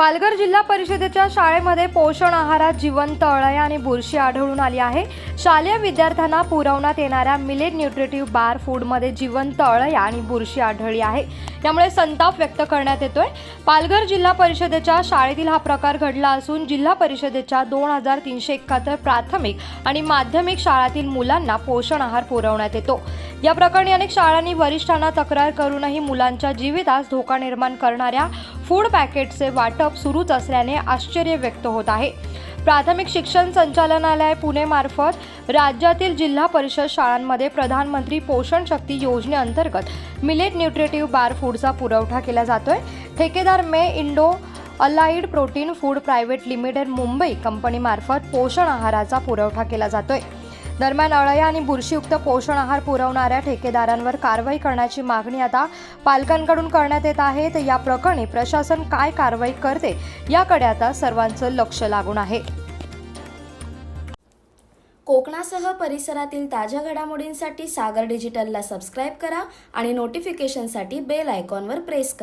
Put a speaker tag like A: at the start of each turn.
A: पालघर जिल्हा परिषदेच्या शाळेमध्ये पोषण आहारात जिवंत अळया आणि बुरशी आढळून आली आहे. शालेय विद्यार्थ्यांना पुरवण्यात येणाऱ्या मिलेट न्यूट्रिटिव्ह बार फूडमध्ये जिवंत अळया आणि बुरशी आढळली आहे. त्यामुळे संताप व्यक्त करण्यात येतोय. पालघर जिल्हा परिषदेच्या शाळेतील हा प्रकार घडला असून जिल्हा परिषदेच्या दोन हजार तीनशे एकाहत्तर प्राथमिक आणि माध्यमिक शाळातील मुलांना पोषण आहार पुरवण्यात येतो. या प्रकरणी अनेक शाळांनी वरिष्ठांना तक्रार करूनही मुलांच्या जीवितास धोका निर्माण करणाऱ्या फूड पॅकेटचे वाटप सुरूच असल्याने आश्चर्य व्यक्त होत आहे. प्राथमिक शिक्षण संचालनालय पुणेमार्फत राज्यातील जिल्हा परिषद शाळांमध्ये प्रधानमंत्री पोषण शक्ती योजनेअंतर्गत मिलेट न्यूट्रिटिव्ह बार फूडचा पुरवठा केला जातोय. ठेकेदार मे Indo allied protein food private limited Mumbai कंपनीमार्फत पोषण आहाराचा पुरवठा केला जातोय. दरम्यान अळया आणि बुरशीयुक्त पोषण आहार पुरवणाऱ्या ठेकेदारांवर कारवाई करण्याची मागणी आता पालकांकडून करण्यात येत आहे. तर या प्रकरणी प्रशासन काय कारवाई करते याकडे आता सर्वांचं लक्ष लागून आहे.
B: कोकणासह परिसरातील ताज्या घडामोडींसाठी सागर डिजिटलला सबस्क्राईब करा आणि नोटिफिकेशनसाठी बेल आयकॉनवर प्रेस करा.